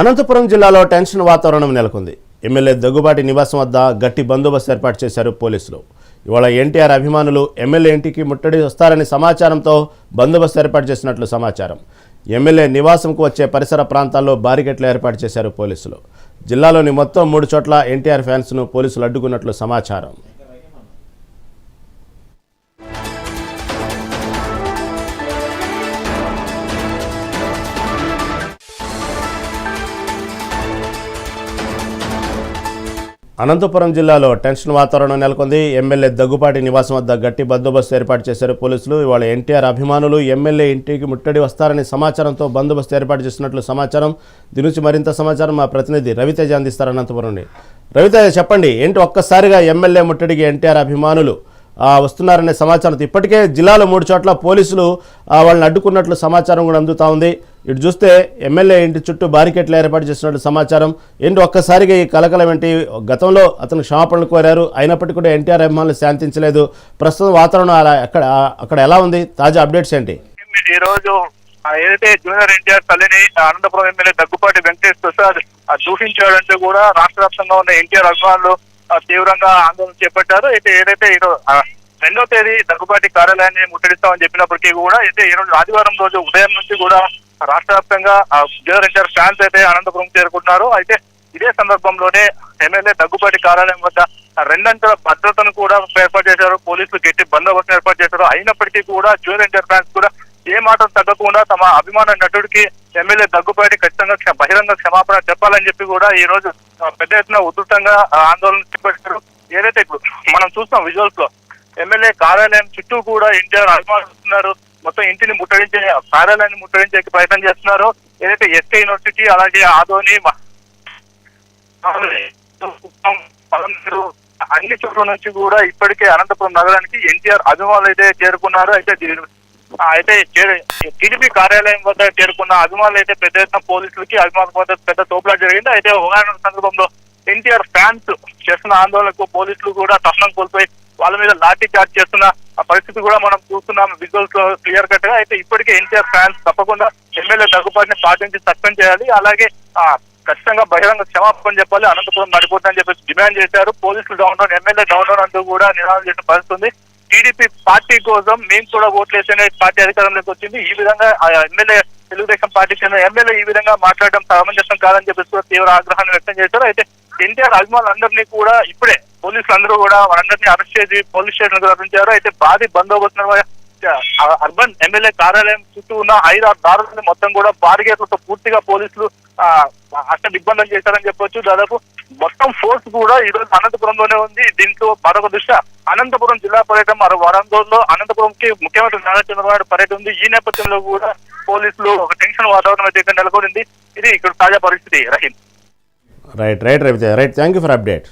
అనంతపురం జిల్లాలో టెన్షన్ వాతావరణం నెలకొంది. ఎమ్మెల్యే దగ్గుబాటి నివాసం వద్ద గట్టి బందోబస్తు ఏర్పాటు చేశారు పోలీసులు. ఇవాళ ఎన్టీఆర్ అభిమానులు ఎమ్మెల్యే ఇంటికి ముట్టడి వస్తారని సమాచారంతో బందోబస్తు ఏర్పాటు చేసినట్లు సమాచారం. ఎమ్మెల్యే నివాసంకు వచ్చే పరిసర ప్రాంతాల్లో బారికెట్లు ఏర్పాటు చేశారు పోలీసులు. జిల్లాలోని మొత్తం మూడు చోట్ల ఎన్టీఆర్ ఫ్యాన్స్ను పోలీసులు అడ్డుకున్నట్లు సమాచారం. అనంతపురం జిల్లాలో టెన్షన్ వాతావరణం నెలకొంది. ఎమ్మెల్యే దగ్గుపాటి నివాసం వద్ద గట్టి బందోబస్తు ఏర్పాటు చేశారు పోలీసులు. ఇవాళ ఎన్టీఆర్ అభిమానులు ఎమ్మెల్యే ఇంటికి ముట్టడి వస్తారని సమాచారంతో బందోబస్తు ఏర్పాటు చేసినట్లు సమాచారం. దీని నుంచి మరింత సమాచారం మా ప్రతినిధి రవితేజ అందిస్తారు అనంతపురం నుండి. రవితేజ చెప్పండి ఏంటి ఒక్కసారిగా ఎమ్మెల్యే ముట్టడికి ఎన్టీఆర్ అభిమానులు వస్తున్నారనే సమాచారంతో ఇప్పటికే జిల్లాలో మూడు చోట్ల పోలీసులు వాళ్ళని అడ్డుకున్నట్లు సమాచారం కూడా అందుతూ ఉంది. ఇటు చూస్తే ఎమ్మెల్యే ఇంటి చుట్టూ బారికెట్లు ఏర్పాటు చేసినట్లు సమాచారం. ఏంటి ఒక్కసారిగా ఈ కలకలం ఏంటి? గతంలో అతను క్షమాపణలు కోరారు. అయినప్పటికీ కూడా ఎన్టీఆర్ అభిమానులు శాంతించలేదు. ప్రస్తుతం వాతావరణం అలా అక్కడ అక్కడ ఎలా ఉంది? తాజా అప్డేట్స్ ఏంటి? ఈ రోజు ఏదైతే జూనియర్ ఎన్టీఆర్ తల్లిని అనంతపురం ఎమ్మెల్యే దగ్గుపాటి వెంకటేష్ ప్రసాద్ దూషించాడంటూ కూడా రాష్ట్ర వ్యాప్తంగా ఉన్న ఎన్టీఆర్ అభిమానులు తీవ్రంగా ఆందోళన చేపట్టారు. అయితే ఏదైతే ఈరోజు రెండో తేదీ దగ్గుబాటి కార్యాలయాన్ని ముట్టడిస్తామని చెప్పినప్పటికీ కూడా అయితే ఈ రోజు ఆదివారం రోజు ఉదయం నుంచి కూడా రాష్ట్ర వ్యాప్తంగా ఆ, జూనియర్ ఫ్యాన్స్ అయితే అనంతపురం చేరుకుంటున్నారు. అయితే ఇదే సందర్భంలోనే ఎమ్మెల్యే దగ్గుపాటి కార్యాలయం వద్ద రెండంచెల భద్రతను కూడా ఏర్పాటు చేశారు. పోలీసులు గట్టి బందోబస్తు ఏర్పాటు చేశారు. అయినప్పటికీ కూడా జూనియర్ ఇంటర్ ఫ్యాన్స్ కూడా ఏ మాటలు తగ్గకుండా తమ అభిమాన నటుడికి ఎమ్మెల్యే దగ్గుపాటి ఖచ్చితంగా బహిరంగ క్షమాపణ చెప్పాలని చెప్పి కూడా ఈ రోజు పెద్ద ఎత్తున ఉధృతంగా ఆందోళన చేపట్టారు. ఏదైతే ఇప్పుడు మనం చూస్తాం విజువల్స్లో ఎమ్మెల్యే కార్యాలయం చుట్టూ కూడా ఎన్టీఆర్ అభిమానిస్తున్నారు మొత్తం ఇంటిని ముట్టడించే కార్యాలయాన్ని ముట్టడించే ప్రయత్నం చేస్తున్నారు. ఏదైతే ఎస్కే యూనివర్సిటీ అలాగే ఆదోని అన్ని చోట్ల నుంచి కూడా ఇప్పటికే అనంతపురం నగరానికి ఎన్టీఆర్ అభిమానులు అయితే చేరుకున్నారు. అయితే దీని- అయితే టీడీపీ కార్యాలయం వద్ద చేరుకున్న అభిమానులు అయితే పెద్ద ఎత్తున పోలీసులకి అభిమానుల వద్ద పెద్ద తోపులా జరిగింది. అయితే ఒక సందర్భంలో ఎన్టీఆర్ ఫ్యాన్స్ చేస్తున్న ఆందోళనకు పోలీసులు కూడా తహనం కోల్పోయి వాళ్ళ మీద లాఠీ చార్జ్ చేస్తున్న ఆ పరిస్థితి కూడా మనం చూస్తున్నాం. విజువల్స్లో క్లియర్ కట్గా అయితే ఇప్పటికే ఎన్టీఆర్ ఫ్యాన్స్ తప్పకుండా ఎమ్మెల్యే దగ్గుబాటిని పార్టీ నుంచి సస్పెండ్ చేయాలి. అలాగే ఖచ్చితంగా బహిరంగ క్షమాపణ చెప్పాలి. అనంతపురం నడిపోతుందని చెప్పేసి డిమాండ్ చేశారు. పోలీసులు down down MLA down down అంటూ కూడా నినాదం చేసిన పరిస్థితి టీడీపీ పార్టీ కోసం మేము కూడా ఓట్లేస్తేనే పార్టీ అధికారంలోకి వచ్చింది. ఈ విధంగా ఆ ఎమ్మెల్యే తెలుగుదేశం పార్టీ చెందిన ఎమ్మెల్యే ఈ విధంగా మాట్లాడడం సమంజసం కాదని చెప్పేసి కూడా తీవ్ర ఆగ్రహాన్ని వ్యక్తం చేశారు. అయితే ఎన్టీఆర్ అభిమానులందరినీ కూడా ఇప్పుడే పోలీసులు అందరూ కూడా వాళ్ళందరినీ అరెస్ట్ చేసి పోలీస్ స్టేషన్ తరలించారు. అయితే భారీ బందోబస్తు అర్బన్ ఎమ్మెల్యే కార్యాలయం చుట్టూ ఉన్న ఐదు ఆరు దారులని మొత్తం కూడా బారిగేట్లతో పూర్తిగా పోలీసులు అక్కడ ఇబ్బందులు చేశారని చెప్పొచ్చు. దాదాపు మొత్తం ఫోర్స్ కూడా ఈ రోజు అనంతపురంలోనే ఉంది. దీంట్లో మరొక దృష్ట్యా అనంతపురం జిల్లా పర్యటన మరో వారం రోజుల్లో అనంతపురంకి ముఖ్యమంత్రి నారా చంద్రబాబు పర్యటన ఉంది. ఈ నేపథ్యంలో కూడా పోలీసులు ఒక టెన్షన్ వాతావరణం అయితే ఇక్కడ నెలకొనింది. ఇది ఇక్కడ తాజా పరిస్థితి. Rahim. Right right Raviteja right thank you for update